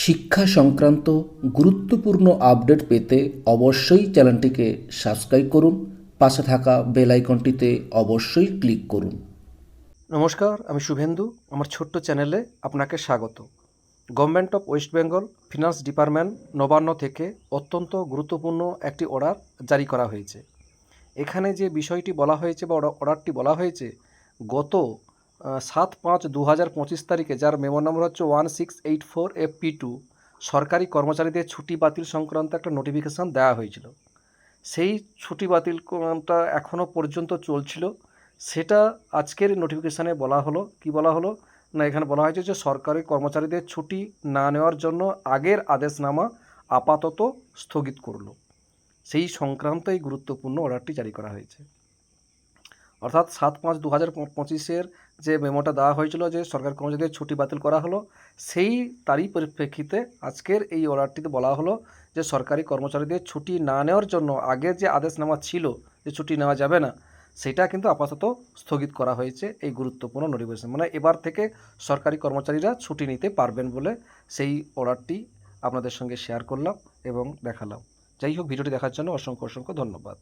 শিক্ষা সংক্রান্ত গুরুত্বপূর্ণ আপডেট পেতে অবশ্যই চ্যানেলটিকে সাবস্ক্রাইব করুন, পাশে থাকা বেল আইকনটিতে অবশ্যই ক্লিক করুন। নমস্কার, আমি শুভেন্দু। আমার ছোট্ট চ্যানেলে আপনাকে স্বাগত। Government of West Bengal finance department Nabanna থেকে অত্যন্ত গুরুত্বপূর্ণ একটি অর্ডার জারি করা হয়েছে। এখানে যে বিষয়টি বলা হয়েছে বা অর্ডারটি বলা হয়েছে, গত সাত পাঁচ দু হাজার পঁচিশ তারিখে, যার মেমো নম্বর হচ্ছে one six eight four F P two, সরকারি কর্মচারীদের ছুটি বাতিল সংক্রান্ত একটা নোটিফিকেশান দেওয়া হয়েছিল। সেই ছুটি বাতিলটা এখনও পর্যন্ত চলছিল। সেটা আজকের নোটিফিকেশানে বলা হলো। কি বলা হলো? না, এখানে বলা হয়েছে যে সরকারি কর্মচারীদের ছুটি না নেওয়ার জন্য আগের আদেশনামা আপাতত স্থগিত করল। সেই সংক্রান্ত এই গুরুত্বপূর্ণ অর্ডারটি জারি করা হয়েছে। অর্থাৎ সাত পাঁচ দু হাজার পঁচিশের যে মেমোটা দেওয়া হয়েছিল যে সরকারি কর্মচারীদের ছুটি বাতিল করা হলো, সেই তারই পরিপ্রেক্ষিতে আজকের এই অর্ডারটিতে বলা হলো যে সরকারি কর্মচারীদের ছুটি না নেওয়ার জন্য আগের যে আদেশ আদেশনামা ছিল যে ছুটি নেওয়া যাবে না, সেটা কিন্তু আপাতত স্থগিত করা হয়েছে এই গুরুত্বপূর্ণ নোটিফিকেশন। মানে এবার থেকে সরকারি কর্মচারীরা ছুটি নিতে পারবেন বলে সেই অর্ডারটি আপনাদের সঙ্গে শেয়ার করলাম এবং দেখালাম। যাই হোক, ভিডিওটি দেখার জন্য অসংখ্য অসংখ্য ধন্যবাদ।